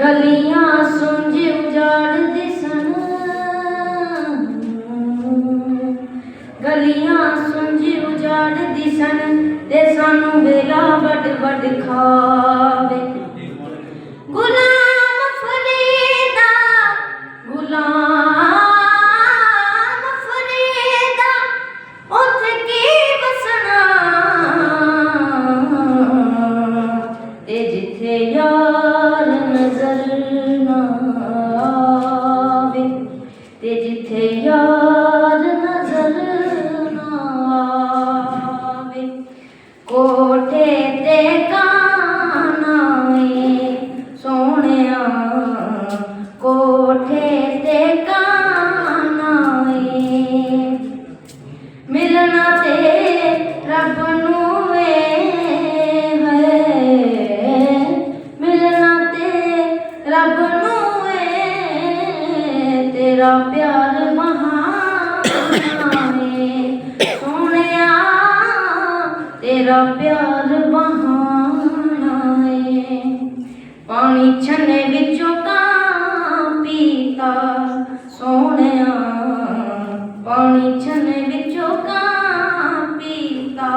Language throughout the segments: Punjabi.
ਗਲੀਆਂ ਸੁੰਝ ਉਜਾੜਦੇ ਸਨ। ਗਲੀਆਂ ਸੁੰਝ ਉਜਾੜਦੀ ਸਨ ਤੇ ਸਾਨੂੰ ਵੇਲਾ ਵੱਡ ਵੱਡ ਖਾਵੇ। ਗੁਲਾਮ ਫਰੀਦਾ, ਗੁਲਾਮ ਰੱਬ ਨੂੰ ਏ ਹੈ ਮਿਲਣਾ ਤੇ ਰੱਬ ਨੂੰ ਏ। ਤੇਰਾ ਪਿਆਰ ਮਹਾ ਤੇਰਾ ਪਿਆਰ ਬਹਾਨਾ ਏ। ਪਾਣੀ ਛੰਨੇ ਵਿੱਚੋਂ ਕਾਂ ਪੀਤਾ ਸੋਹਣਿਆ। ਪਾਣੀ ਛੰਨੇ ਵਿੱਚੋਂ ਕਾਂ ਪੀਤਾ।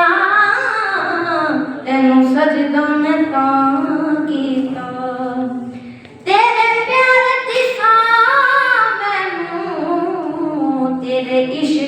ਸੋਹਣਿਆ ਤੈਨੂੰ ਸਜਦਾ ਮੈਂ ਤਾਂ ਕੀਤਾ ਤੇਰੇ ਪਿਆਰ ਦੀ ਸਾਂ ਮੈਨੂੰ ਤੇਰੇ ਇਸ਼ਕ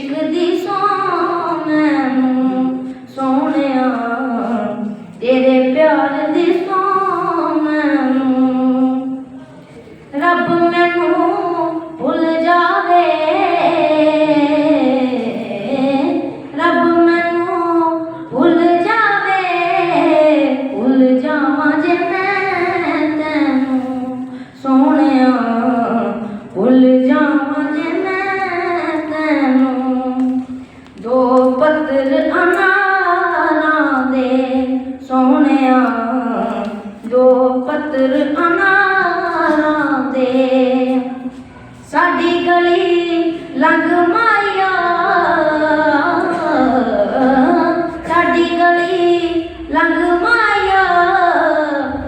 ਲੰਘ ਮਾਇਆ,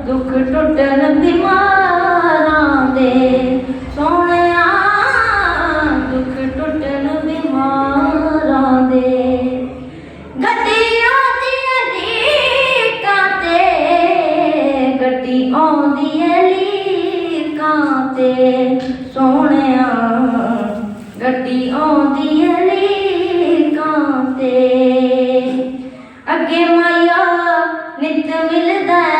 ਦੁੱਖ ਟੁੱਟਣ ਬਿਮਾਰਾਂ ਦੇ। ਸੋਹਣਿਆ, ਦੁੱਖ ਟੁੱਟਣ ਬਿਮਾਰਾਂ ਦੇ। ਗੱਡੀ ਆਉਂਦੀ ਏ ਲੀਕਾਂ ਤੇ, ਗੱਡੀ ਆਉਂਦੀ ਏ ਲੀਕਾਂ ਤੇ। ਸੋਹਣਿਆ, ਗੱਡੀ ਆਉਂਦੀ ਏ ਲੀਕਾਂ ਤੇ। ਅੱਗੇ ਮਾਇਆ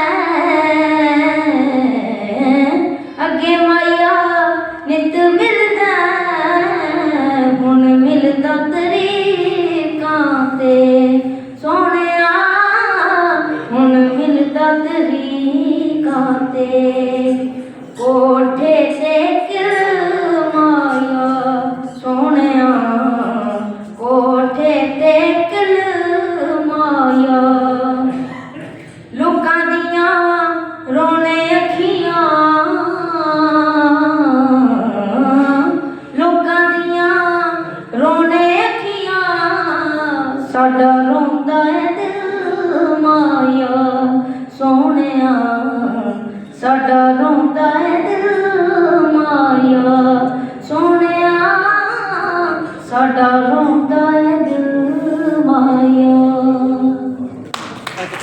ਸਾਡਾ ਰੋਂਦਾ ਹੈ ਦਿਲ ਮਾਇਆ ਸੋਹਣਿਆ ਸਾਡਾ ਰੋਂਦਾ ਹੈ